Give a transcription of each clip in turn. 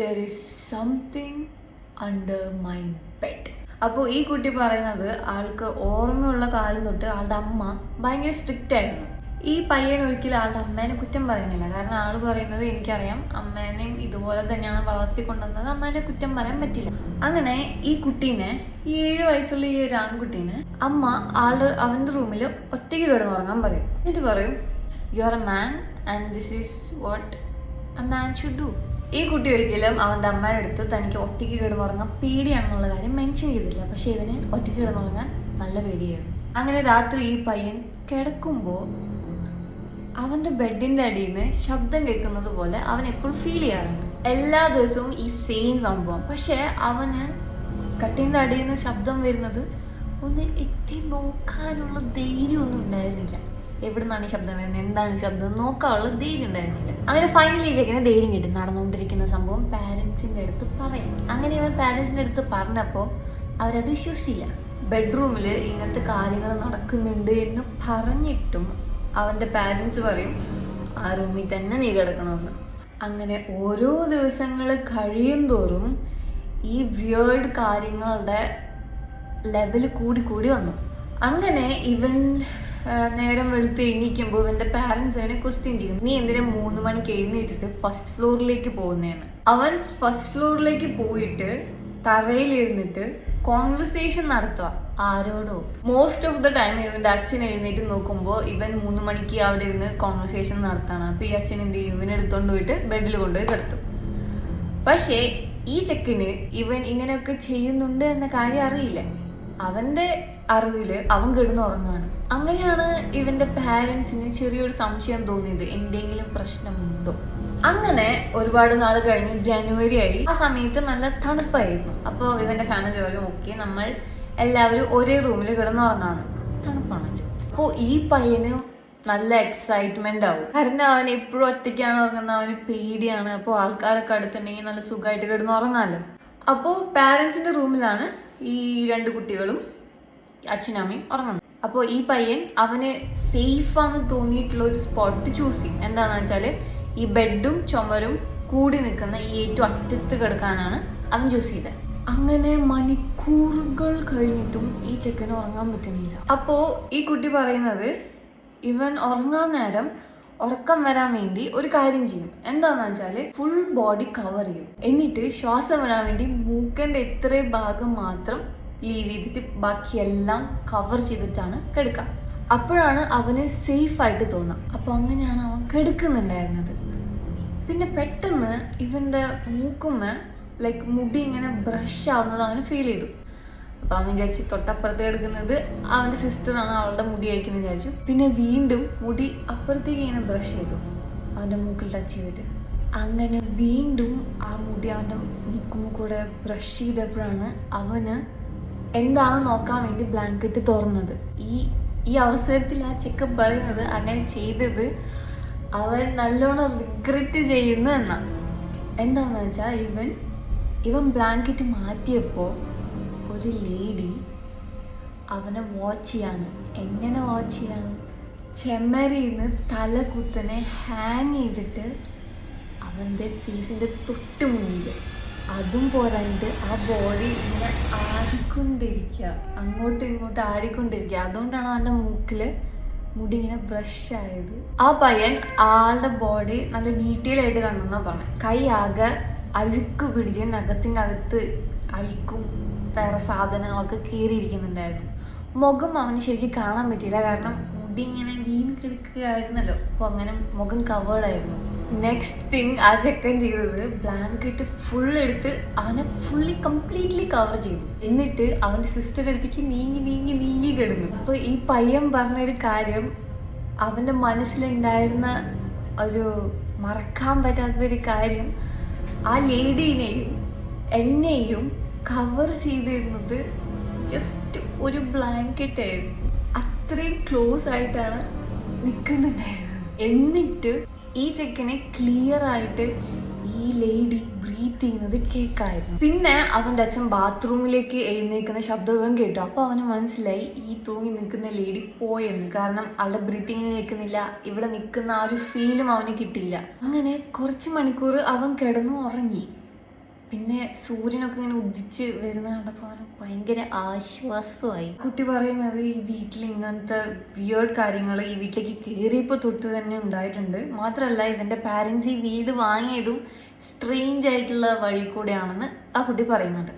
There is something under my bed അപ്പോൾ ഈ കുട്ടി പറയുന്നത് ആൾക്ക് ഓർമ്മയുള്ള കാലം തൊട്ട് ആളുടെ അമ്മ ഭയങ്കര സ്ട്രിക്റ്റ് ആയിരുന്നു. ഈ പയ്യൻ ഒരിക്കലും ആളുടെ അമ്മേനെ കുറ്റം പറയുന്നില്ല. കാരണം ആൾ പറയുന്നത് എനിക്കറിയാം അമ്മേനെയും ഇതുപോലെ തന്നെയാണ് വളർത്തിക്കൊണ്ടുവന്നത് അമ്മേനെ കുറ്റം പറയാൻ പറ്റില്ല. അങ്ങനെ ഈ കുട്ടീനെ ഈ ഏഴ് വയസ്സുള്ള ഈ ഒരു ആൺകുട്ടീനെ അമ്മ ആളുടെ അവന്റെ റൂമിൽ ഒറ്റയ്ക്ക് കിടന്നുറങ്ങാൻ പറയും. എന്നിട്ട് പറയും you are a man and this is what a man should do ഈ കുട്ടി ഒരിക്കലും അവന്റെ അമ്മയുടെ അടുത്ത് തനിക്ക് ഒറ്റയ്ക്ക് കിടന്നുറങ്ങാൻ പേടിയാണെന്നുള്ള കാര്യം മെൻഷൻ ചെയ്തില്ല പക്ഷെ ഇവന് ഒറ്റയ്ക്ക് കിടന്നുറങ്ങാൻ നല്ല പേടിയായിരുന്നു അങ്ങനെ രാത്രി ഈ പയ്യൻ കിടക്കുമ്പോൾ അവന്റെ ബെഡിന്റെ അടിയിൽ നിന്ന് ശബ്ദം കേൾക്കുന്നത് പോലെ അവൻ എപ്പോഴും ഫീൽ ചെയ്യാറുണ്ട്. എല്ലാ ദിവസവും ഈ സെയിം സംഭവം. പക്ഷേ അവന് കട്ടിന്റെ അടിയിൽ നിന്ന് ശബ്ദം വരുന്നത് ഒന്ന് എത്തി നോക്കാനുള്ള ധൈര്യമൊന്നും ഉണ്ടായിരുന്നില്ല. എവിടെ നിന്നാണ് ഈ ശബ്ദം വരുന്നത്? എന്താണ് ശബ്ദം? നോക്കാനുള്ള ധൈര്യം ഉണ്ടായിരുന്നില്ല. അങ്ങനെ ഫൈനലി ചെക്കിന് ധൈര്യം കിട്ടും. നടന്നുകൊണ്ടിരിക്കുന്ന സംഭവം പാരൻസിന്റെ അടുത്ത് പറയും. അങ്ങനെ അവൻ പാരൻസിന്റെ അടുത്ത് പറഞ്ഞപ്പോൾ അവരത് വിശ്വസിച്ചില്ല. ബെഡ്റൂമിൽ ഇങ്ങനത്തെ കാര്യങ്ങൾ നടക്കുന്നുണ്ട് എന്ന് പറഞ്ഞിട്ടും അവന്റെ പാരൻസ് പറയും ആ റൂമിൽ തന്നെ നീ കിടക്കണമെന്ന്. അങ്ങനെ ഓരോ ദിവസങ്ങൾ കഴിയും തോറും ഈ വിയേർഡ് കാര്യങ്ങളുടെ ലെവൽ കൂടി കൂടി വന്നു. അങ്ങനെ ഇവൻ നേരം വെളുത്ത് എണീക്കുമ്പോൾ എന്റെ പാരൻസ് അവനെ ക്വസ്റ്റ്യൻ ചെയ്യും. നീ എന്തിനാ മൂന്ന് മണിക്ക് എഴുന്നേറ്റിട്ട് ഫസ്റ്റ് ഫ്ലോറിലേക്ക് പോകുന്നതാണ് അവൻ ഫസ്റ്റ് ഫ്ലോറിലേക്ക് പോയിട്ട് തറയിലിരുന്നിട്ട് കോൺവെർസേഷൻ നടത്തുക. ആരോടോ? മോസ്റ്റ് ഓഫ് ദ ടൈം ഇവന്റെ അച്ഛൻ എഴുന്നേറ്റ് നോക്കുമ്പോൾ ഇവൻ മൂന്ന് മണിക്ക് അവിടെ ഇരുന്ന് കോൺവെർസേഷൻ നടത്താണ്. അപ്പൊ ഈ അച്ഛൻ എന്ത് ചെയ്യും? ഇവനെ എടുത്തോണ്ട് പോയിട്ട് ബെഡിൽ കൊണ്ടുപോയി കിടത്തും. പക്ഷേ ഈ ചെക്കിന് ഇവൻ ഇങ്ങനെയൊക്കെ ചെയ്യുന്നുണ്ട് എന്ന കാര്യം അറിയില്ല. അവന്റെ അറിവിൽ അവൻ കിടന്ന് ഉറങ്ങാണ് അങ്ങനെയാണ് ഇവന്റെ പാരൻസിന് ചെറിയൊരു സംശയം തോന്നിയത്. എന്തെങ്കിലും പ്രശ്നമുണ്ടോ? അങ്ങനെ ഒരുപാട് നാൾ കഴിഞ്ഞ് ജനുവരി ആയി. ആ സമയത്ത് നല്ല തണുപ്പായിരുന്നു. അപ്പോൾ ഇവന്റെ ഫാമിലി പറയും ഓക്കെ നമ്മൾ എല്ലാവരും ഒരേ റൂമിൽ കിടന്നുറങ്ങാന്ന്. തണുപ്പാണല്ലോ അപ്പോൾ ഈ പയ്യന് നല്ല എക്സൈറ്റ്മെന്റ് ആവും. കാരണം അവൻ എപ്പോഴും ഒറ്റയ്ക്കാണ് ഉറങ്ങുന്നത്. അവന് പേടിയാണ്. അപ്പോൾ ആൾക്കാരൊക്കെ അടുത്തുണ്ടെങ്കിൽ നല്ല സുഖമായിട്ട് കിടന്ന് ഉറങ്ങാമല്ലോ അപ്പോൾ പാരൻസിന്റെ റൂമിലാണ് ഈ രണ്ട് കുട്ടികളും അച്ഛനും അമ്മയും ഉറങ്ങുന്നത്. അപ്പോൾ ഈ പയ്യൻ അവന് സേഫാന്ന് തോന്നിയിട്ടുള്ള ഒരു സ്പോട്ട് ചൂസ് ചെയ്യും. എന്താണെന്ന് വെച്ചാൽ ഈ ബെഡും ചുമരും കൂടി നിൽക്കുന്ന ഈ ഏറ്റവും അറ്റത്ത് കിടക്കാനാണ് അവൻ ചൂസ് ചെയ്തത്. അങ്ങനെ മണിക്കൂറുകൾ കഴിഞ്ഞിട്ടും ഈ ചെക്കന് ഉറങ്ങാൻ പറ്റുന്നില്ല. അപ്പോൾ ഈ കുട്ടി പറയുന്നത് ഇവൻ ഉറങ്ങാൻ നേരം ഉറക്കം വരാൻ വേണ്ടി ഒരു കാര്യം ചെയ്യും. എന്താന്ന് വെച്ചാൽ ഫുൾ ബോഡി കവർ ചെയ്യും. എന്നിട്ട് ശ്വാസം വരാൻ വേണ്ടി മൂക്കന്റെ ഇത്രയും ഭാഗം മാത്രം ലീവ് ചെയ്തിട്ട് ബാക്കിയെല്ലാം കവർ ചെയ്തിട്ടാണ് കിടക്കുക അപ്പോഴാണ് അവന് സേഫ് ആയിട്ട് തോന്നാം അപ്പോൾ അങ്ങനെയാണ് അവൻ കിടക്കുന്നുണ്ടായിരുന്നത്. പിന്നെ പെട്ടെന്ന് ഇവന്റെ മൂക്കുമ്മ ലൈക്ക് മുടി ഇങ്ങനെ ബ്രഷ് ആവുന്നത് അവന് ഫീൽ ചെയ്തു. അപ്പം അവൻ വിചാരിച്ചു തൊട്ടപ്പുറത്ത് കിടക്കുന്നത് അവന്റെ സിസ്റ്ററാണ് അവളുടെ മുടി അയക്കുന്നത് വിചാരിച്ചു. പിന്നെ വീണ്ടും മുടി അപ്പുറത്തേക്ക് ഇങ്ങനെ ബ്രഷ് ചെയ്തു. അവന്റെ മൂക്കിൽ ടച്ച് ചെയ്തിട്ട്. അങ്ങനെ വീണ്ടും ആ മുടി അവന്റെ മുക്കുമ്മ കൂടെ ബ്രഷ് ചെയ്തപ്പോഴാണ് അവന് എന്താണ് നോക്കാൻ വേണ്ടി ബ്ലാങ്കറ്റ് തുറന്നത്? ഈ ഈ അവസരത്തിൽ ആ ചെക്കപ്പ് പറയുന്നത് അങ്ങനെ ചെയ്തത് അവൻ നല്ലോണം റിഗ്രറ്റ് ചെയ്യുന്നു എന്നാ. എന്താന്ന് വെച്ചാൽ ഇവൻ ഇവൻ ബ്ലാങ്കറ്റ് മാറ്റിയപ്പോൾ ഒരു ലേഡി അവനെ വാച്ച് ചെയ്യാണ്. എങ്ങനെ വാച്ച് ചെയ്യാണ്? ചെമ്മരിന്ന് തല കുത്തനെ ഹാങ് ചെയ്തിട്ട് അവന്റെ ഫേസിന്റെ തൊട്ട് മുന്നിൽ അതും പോരാണ്ട് ആ ബോഡി ഇങ്ങനെ ആടിക്കൊണ്ടിരിക്കുക അങ്ങോട്ടും ഇങ്ങോട്ടും ആടിക്കൊണ്ടിരിക്കുക അതുകൊണ്ടാണ് അവന്റെ മൂക്കിൽ മുടി ഇങ്ങനെ ബ്രഷ് ആയത്. ആ പയ്യൻ ആളുടെ ബോഡി നല്ല ഡീറ്റെയിൽ ആയിട്ട് കണ്ടെന്നാ പറഞ്ഞത് കൈ ആകെ അഴുക്ക് പിടിച്ച് നഖത്തിന്റെ അകത്ത് അഴുക്കും വേറെ സാധനങ്ങളൊക്കെ കീറിയിരിക്കുന്നുണ്ടായിരുന്നു. മുഖം അവന് ശരിക്കും കാണാൻ പറ്റിയില്ല. കാരണം മുടി ഇങ്ങനെ വീണ് കിടക്കുകയായിരുന്നല്ലോ. അപ്പോൾ അങ്ങനെ മുഖം കവേർഡ് ആയിരുന്നു. നെക്സ്റ്റ് തിങ് ആ ചെക്കൻ ചെയ്തത് ബ്ലാങ്കറ്റ് ഫുൾ എടുത്ത് അവനെ ഫുള്ളി കംപ്ലീറ്റ്ലി കവർ ചെയ്തു എന്നിട്ട് അവന്റെ സിസ്റ്റർ അടുത്തേക്ക് നീങ്ങി നീങ്ങി നീങ്ങി കിടന്നു. അപ്പോൾ ഈ പയ്യൻ പറഞ്ഞൊരു കാര്യം അവന്റെ മനസ്സിലുണ്ടായിരുന്ന ഒരു മറക്കാൻ പറ്റാത്തൊരു കാര്യം ആ ലേഡീനെയും എന്നെയും കവർ ചെയ്തിരുന്നത് ജസ്റ്റ് ഒരു ബ്ലാങ്കറ്റ് ആയിരുന്നു. അത്രയും ക്ലോസ് ആയിട്ടാണ് നിൽക്കുന്നുണ്ടായിരുന്നത് എന്നിട്ട് ഈ ചെക്കനെ ക്ലിയർ ആയിട്ട് ഈ ലേഡി ബ്രീത്ത് ചെയ്യുന്നത് കേൾക്കായിരുന്നു പിന്നെ അവന്റെ അച്ഛൻ ബാത്റൂമിലേക്ക് എഴുന്നേക്കുന്ന ശബ്ദവും കേട്ടു. അപ്പോൾ അവന് മനസ്സിലായി ഈ തൂങ്ങി നിൽക്കുന്ന ലേഡി പോയെന്ന്. കാരണം അവളുടെ ബ്രീത്തിങ് കേൾക്കുന്നില്ല ഇവിടെ നിൽക്കുന്ന ആ ഒരു ഫീലും അവന് കിട്ടിയില്ല. അങ്ങനെ കുറച്ച് മണിക്കൂർ അവൻ കിടന്നു ഉറങ്ങി. പിന്നെ സൂര്യനൊക്കെ ഇങ്ങനെ ഉദിച്ച് വരുന്ന കണ്ടപ്പോൾ ഭയങ്കര ആശ്വാസമായി. കുട്ടി പറയുന്നത് ഈ വീട്ടിൽ ഇങ്ങനത്തെ വിയേർഡ് കാര്യങ്ങൾ ഈ വീട്ടിലേക്ക് കയറിയപ്പോൾ തൊട്ട് തന്നെ ഉണ്ടായിട്ടുണ്ട്. മാത്രമല്ല ഇവന്റെ പാരൻസ് ഈ വീട് വാങ്ങിയതും സ്ട്രേഞ്ച് ആയിട്ടുള്ള വഴി കൂടെയാണെന്ന് ആ കുട്ടി പറയുന്നുണ്ട്.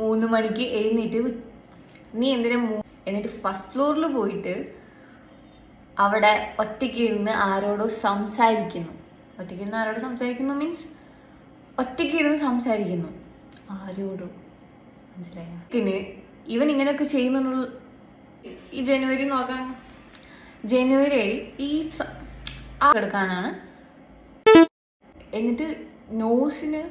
മൂന്ന് മണിക്ക് എഴുന്നേറ്റ് നീ എന്തിനാ എന്നിട്ട് ഫസ്റ്റ് ഫ്ലോറിൽ പോയിട്ട് അവിടെ ഒറ്റയ്ക്ക് ഇരുന്ന് ആരോടോ സംസാരിക്കുന്നു. ഒറ്റയ്ക്ക് ഇരുന്ന് ആരോട് സംസാരിക്കുന്നു മീൻസ് ഒറ്റയ്ക്ക് ഇരുന്ന് സംസാരിക്കുന്നു. ആരോടോ. മനസ്സിലായോ? പിന്നെ ഇവൻ ഇങ്ങനെയൊക്കെ ചെയ്യുന്നുള്ള. ഈ ജനുവരി നോക്കാൻ ജനുവരി ഈ സ- ആ എടുക്കാനാണ്. എന്നിട്ട് നോസിന്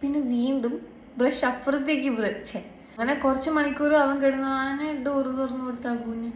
പിന്നെ വീണ്ടും ബ്രഷ് അപ്പുറത്തേക്ക് ബ്രഷ് അങ്ങനെ കുറച്ച് മണിക്കൂർ അവൻ കിടന്നു അവനെ ഡോറ് തുറന്നു കൊടുത്താൽ കുഞ്ഞ്